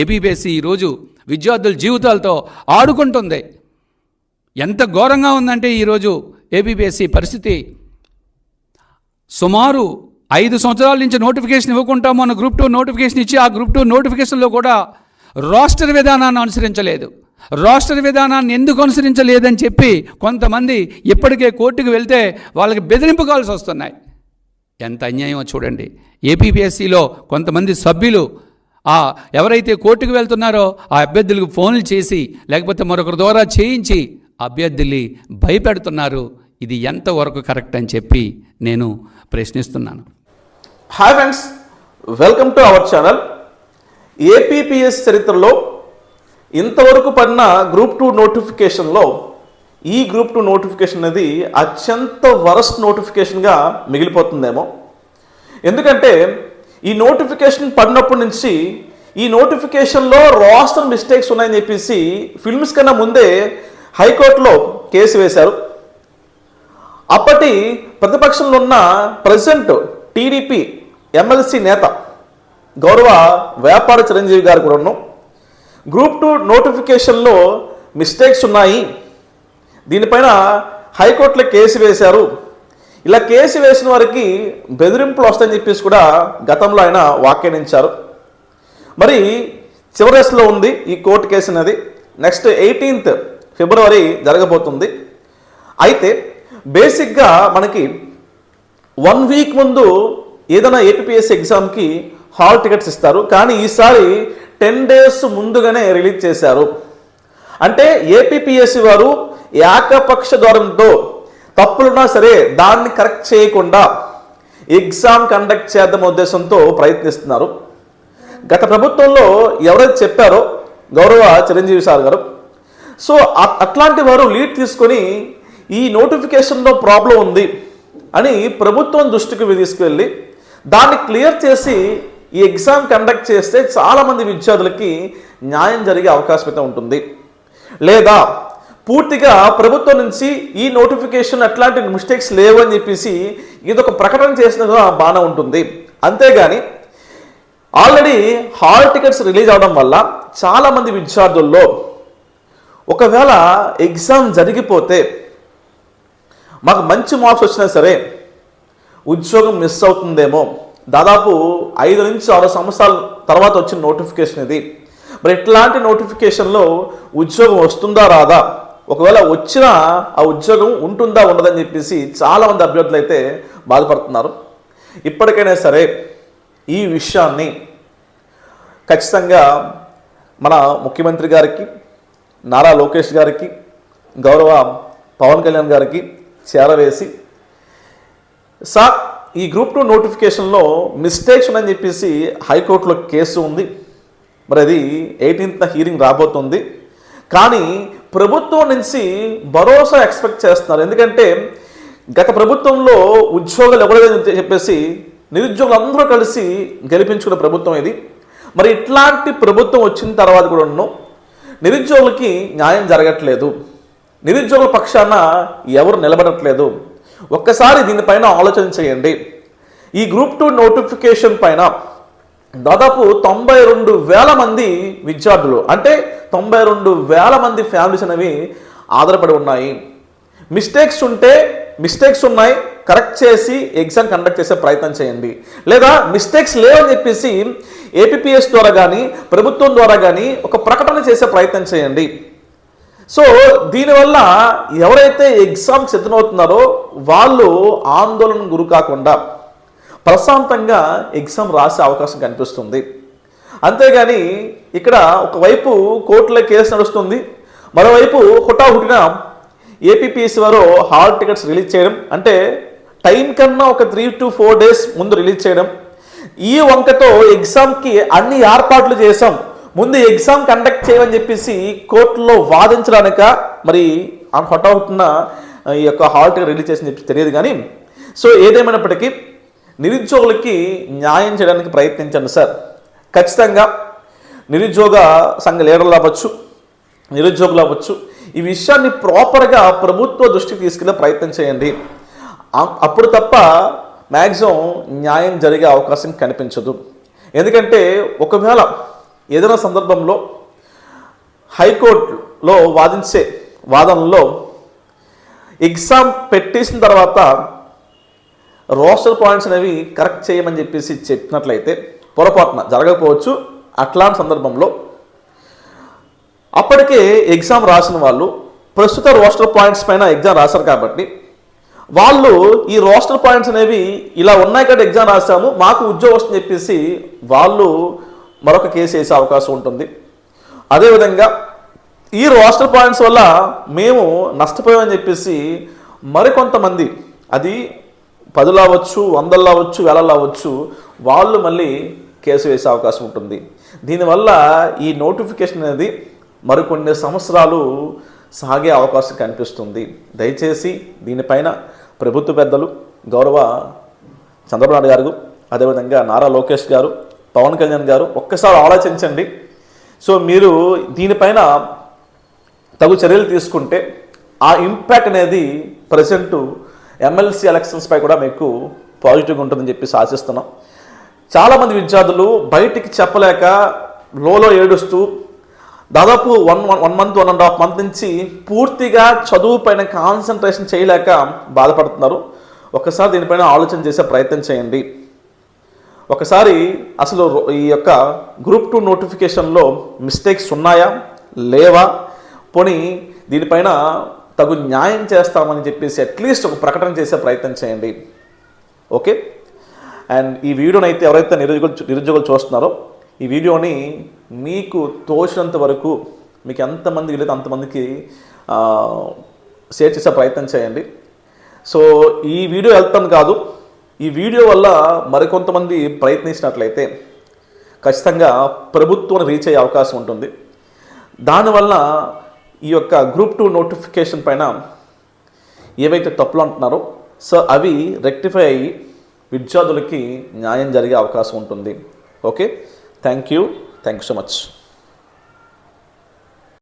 ఏబీబీఎస్సీ ఈరోజు విద్యార్థుల జీవితాలతో ఆడుకుంటుంది. ఎంత ఘోరంగా ఉందంటే ఈరోజు ఏబీబీఎస్సీ పరిస్థితి. సుమారు ఐదు సంవత్సరాల నుంచి నోటిఫికేషన్ ఇవ్వకుండా మన గ్రూప్ టూ నోటిఫికేషన్ ఇచ్చి ఆ గ్రూప్ టూ నోటిఫికేషన్లో కూడా రాస్టర్ విధానాన్ని అనుసరించలేదు. రాస్టర్ విధానాన్ని ఎందుకు అనుసరించలేదని చెప్పి కొంతమంది ఇప్పటికే కోర్టుకు వెళ్తే వాళ్ళకి బెదిరింపు కాల్సి వస్తున్నాయి. ఎంత అన్యాయమో చూడండి. ఏపీపీఎస్సీలో కొంతమంది సభ్యులు ఆ ఎవరైతే కోర్టుకు వెళ్తున్నారో ఆ అభ్యర్థులకు ఫోన్లు చేసి లేకపోతే మరొకరి ద్వారా చేయించి అభ్యర్థుల్ని భయపెడుతున్నారు. ఇది ఎంతవరకు కరెక్ట్ అని చెప్పి నేను ప్రశ్నిస్తున్నాను. Hi friends welcome to our channel APPS చరిత్రలో ఇంతవరకు పడిన గ్రూప్ టూ నోటిఫికేషన్లో ఈ గ్రూప్ టూ నోటిఫికేషన్ అనేది అత్యంత వరస్ట్ నోటిఫికేషన్గా మిగిలిపోతుందేమో. ఎందుకంటే ఈ నోటిఫికేషన్ పడినప్పటి నుంచి ఈ నోటిఫికేషన్లో రాస్టర్ మిస్టేక్స్ ఉన్నాయని చెప్పేసి ఫిల్మ్స్ కన్నా ముందే హైకోర్టులో కేసు వేశారు. అప్పటి ప్రతిపక్షంలో ఉన్న ప్రజెంట్ టీడీపీ ఎమ్మెల్సీ నేత గౌరవ వ్యాపార చిరంజీవి గారు కూడా ఉన్నాం గ్రూప్ టూ నోటిఫికేషన్లో మిస్టేక్స్ ఉన్నాయి. దీనిపైన హైకోర్టులో కేసు వేశారు. ఇలా కేసు వేసిన వారికి బెదిరింపులు వస్తాయని చెప్పేసి కూడా గతంలో ఆయన వ్యాఖ్యానించారు. మరి చివరి దశలో ఉంది ఈ కోర్టు కేసు అనేది. నెక్స్ట్ ఎయిటీన్త్ ఫిబ్రవరి జరగబోతుంది. అయితే బేసిక్గా మనకి వన్ వీక్ ముందు ఏదైనా ఏపీఎస్సీ ఎగ్జామ్కి హాల్ టికెట్స్ ఇస్తారు. కానీ ఈసారి టెన్ డేస్ ముందుగానే రిలీజ్ చేశారు. అంటే ఏపీపీఎస్సీ వారు ఏకపక్ష ధోరణితో తప్పులున్నా సరే దాన్ని కరెక్ట్ చేయకుండా ఎగ్జామ్ కండక్ట్ చేద్దాం ఉద్దేశంతో ప్రయత్నిస్తున్నారు. గత ప్రభుత్వంలో ఎవరైతే చెప్పారో గౌరవ చిరంజీవి సార్ గారు సో అట్లాంటి వారు లీడ్ తీసుకొని ఈ నోటిఫికేషన్లో ప్రాబ్లం ఉంది అని ప్రభుత్వం దృష్టికి తీసుకువెళ్ళి దాన్ని క్లియర్ చేసి ఈ ఎగ్జామ్ కండక్ట్ చేస్తే చాలామంది విద్యార్థులకి న్యాయం జరిగే అవకాశం అయితే ఉంటుంది. లేదా పూర్తిగా ప్రభుత్వం నుంచి ఈ నోటిఫికేషన్ అట్లాంటి మిస్టేక్స్ లేవు అని చెప్పేసి ఇదొక ప్రకటన చేసిన బాగానే ఉంటుంది. అంతేగాని ఆల్రెడీ హాల్ టికెట్స్ రిలీజ్ అవడం వల్ల చాలామంది విద్యార్థుల్లో ఒకవేళ ఎగ్జామ్ జరిగిపోతే మాకు మంచి మార్క్స్ వచ్చినా సరే ఉద్యోగం మిస్ అవుతుందేమో. దాదాపు ఐదు నుంచి ఆరు సంవత్సరాల తర్వాత వచ్చిన నోటిఫికేషన్ ఇది. మరి ఇట్లాంటి నోటిఫికేషన్లో ఉద్యోగం వస్తుందా రాదా? ఒకవేళ వచ్చినా ఆ ఉద్యోగం ఉంటుందా ఉండదని చెప్పేసి చాలామంది అభ్యర్థులు అయితే బాధపడుతున్నారు. ఇప్పటికైనా సరే ఈ విషయాన్ని ఖచ్చితంగా మన ముఖ్యమంత్రి గారికి నారా లోకేష్ గారికి గౌరవ పవన్ కళ్యాణ్ గారికి చేరవేసి సార్ ఈ గ్రూప్ టూ నోటిఫికేషన్లో మిస్టేక్స్ ఉన్నాయని చెప్పేసి హైకోర్టులో కేసు ఉంది. మరి అది ఎయిటీన్త్న హీరింగ్ రాబోతుంది. కానీ ప్రభుత్వం నుంచి భరోసా ఎక్స్పెక్ట్ చేస్తున్నారు. ఎందుకంటే గత ప్రభుత్వంలో ఉద్యోగాలు ఎవరైనా చెప్పేసి నిరుద్యోగులు అందరూ కలిసి గెలిపించుకున్న ప్రభుత్వం ఇది. మరి ఇట్లాంటి ప్రభుత్వం వచ్చిన తర్వాత కూడా ఉన్నాం నిరుద్యోగులకి న్యాయం జరగట్లేదు. నిరుద్యోగుల పక్షాన ఎవరు నిలబడట్లేదు. ఒక్కసారి దీనిపైన ఆలోచన చేయండి. ఈ గ్రూప్ టూ నోటిఫికేషన్ పైన దాదాపు తొంభై రెండు వేల మంది విద్యార్థులు అంటే తొంభై రెండు వేల మంది ఫ్యామిలీస్ అనేవి ఆధారపడి ఉన్నాయి. మిస్టేక్స్ ఉంటే మిస్టేక్స్ ఉన్నాయి కరెక్ట్ చేసి ఎగ్జామ్ కండక్ట్ చేసే ప్రయత్నం చేయండి. లేదా మిస్టేక్స్ లేవని చెప్పేసి ఏపీఎస్ ద్వారా కానీ ప్రభుత్వం ద్వారా కానీ ఒక ప్రకటన చేసే ప్రయత్నం చేయండి. సో దీనివల్ల ఎవరైతే ఎగ్జామ్ సిద్ధమవుతున్నారో వాళ్ళు ఆందోళన గురి కాకుండా ప్రశాంతంగా ఎగ్జామ్ రాసే అవకాశం కనిపిస్తుంది. అంతేగాని ఇక్కడ ఒకవైపు కోర్టులో కేసు నడుస్తుంది మరోవైపు హుటాహుటిన ఏపీపీఎస్సీ వారు హాల్ టికెట్స్ రిలీజ్ చేయడం అంటే టైం కన్నా ఒక త్రీ టు ఫోర్ డేస్ ముందు రిలీజ్ చేయడం. ఈ వంకతో ఎగ్జామ్కి అన్ని ఏర్పాట్లు చేసాం ముందు ఎగ్జామ్ కండక్ట్ చేయమని చెప్పేసి కోర్టులో వాదించడానిక మరి హుటాహుటిన ఈ యొక్క హాల్ టికెట్ రిలీజ్ చేసింది చెప్పి తెలియదు కానీ సో ఏదేమైనప్పటికీ నిరుద్యోగులకి న్యాయం చేయడానికి ప్రయత్నించండి సార్. ఖచ్చితంగా నిరుద్యోగ సంఘ లీడర్లు అవ్వచ్చు నిరుద్యోగులు అవ్వచ్చు ఈ విషయాన్ని ప్రాపర్గా ప్రభుత్వ దృష్టికి తీసుకెళ్ళే ప్రయత్నం చేయండి. అప్పుడు తప్ప మ్యాక్సిమం న్యాయం జరిగే అవకాశం కనిపించదు. ఎందుకంటే ఒకవేళ ఏదైనా సందర్భంలో హైకోర్టులో వాదించే వాదనలో ఎగ్జామ్ పెట్టేసిన తర్వాత రోస్టర్ పాయింట్స్ అనేవి కరెక్ట్ చేయమని చెప్పేసి చెప్పినట్లయితే పొరపాటున జరగకపోవచ్చు. అట్లాంటి సందర్భంలో అప్పటికే ఎగ్జామ్ రాసిన వాళ్ళు ప్రస్తుత రోస్టర్ పాయింట్స్ పైన ఎగ్జామ్ రాశారు కాబట్టి వాళ్ళు ఈ రోస్టర్ పాయింట్స్ అనేవి ఇలా ఉన్నాయి కదా ఎగ్జామ్ రాసాము మాకు ఉద్యోగం వస్తుందని చెప్పేసి వాళ్ళు మరొక కేసు వేసే అవకాశం ఉంటుంది. అదేవిధంగా ఈ రోస్టర్ పాయింట్స్ వల్ల మేము నష్టపోయామని చెప్పేసి మరికొంతమంది అది పదులు అవ్వచ్చు వందలు అవ్వచ్చు వేలలు అవ్వచ్చు వాళ్ళు మళ్ళీ కేసు వేసే అవకాశం ఉంటుంది. దీనివల్ల ఈ నోటిఫికేషన్ అనేది మరికొన్ని సంవత్సరాలు సాగే అవకాశం కనిపిస్తుంది. దయచేసి దీనిపైన ప్రభుత్వ పెద్దలు గౌరవ చంద్రబాబు నాయుడు గారు అదేవిధంగా నారా లోకేష్ గారు పవన్ కళ్యాణ్ గారు ఒక్కసారి ఆలోచించండి. సో మీరు దీనిపైన తగు చర్యలు తీసుకుంటే ఆ ఇంపాక్ట్ అనేది ప్రజెంటు ఎమ్మెల్సీ ఎలక్షన్స్పై కూడా మీకు పాజిటివ్గా ఉంటుందని చెప్పేసి ఆశిస్తున్నాం. చాలామంది విద్యార్థులు బయటికి చెప్పలేక లోలో ఏడుస్తూ దాదాపు one one month one and half month నుంచి పూర్తిగా చదువు పైన కాన్సన్ట్రేషన్ చేయలేక బాధపడుతున్నారు. ఒకసారి దీనిపైన ఆలోచన చేసే ప్రయత్నం చేయండి. ఒకసారి అసలు ఈ యొక్క గ్రూప్ టూ నోటిఫికేషన్లో మిస్టేక్స్ ఉన్నాయా? లేవా? పోనీ దీనిపైన తగు న్యాయం చేస్తామని చెప్పేసి అట్లీస్ట్ ఒక ప్రకటన చేసే ప్రయత్నం చేయండి. ఓకే అండ్ ఈ వీడియోని అయితే ఎవరైతే నిరుద్యోగులు నిరుద్యోగులు చూస్తున్నారో ఈ వీడియోని మీకు తోచినంత వరకు మీకు ఎంతమంది వీలైతే అంతమందికి షేర్ చేసే ప్రయత్నం చేయండి. సో ఈ వీడియో వెళ్తాను కాదు ఈ వీడియో వల్ల మరికొంతమంది ప్రయత్నించినట్లయితే ఖచ్చితంగా ప్రభుత్వం రీచ్ అయ్యే అవకాశం ఉంటుంది. దానివల్ల ఈ యొక్క గ్రూప్ టూ నోటిఫికేషన్ పైన ఏవైతే తప్పులు అంటున్నారో సో అవి రెక్టిఫై అయ్యి విద్యార్థులకి న్యాయం జరిగే అవకాశం ఉంటుంది. Okay? Thank you thank you so much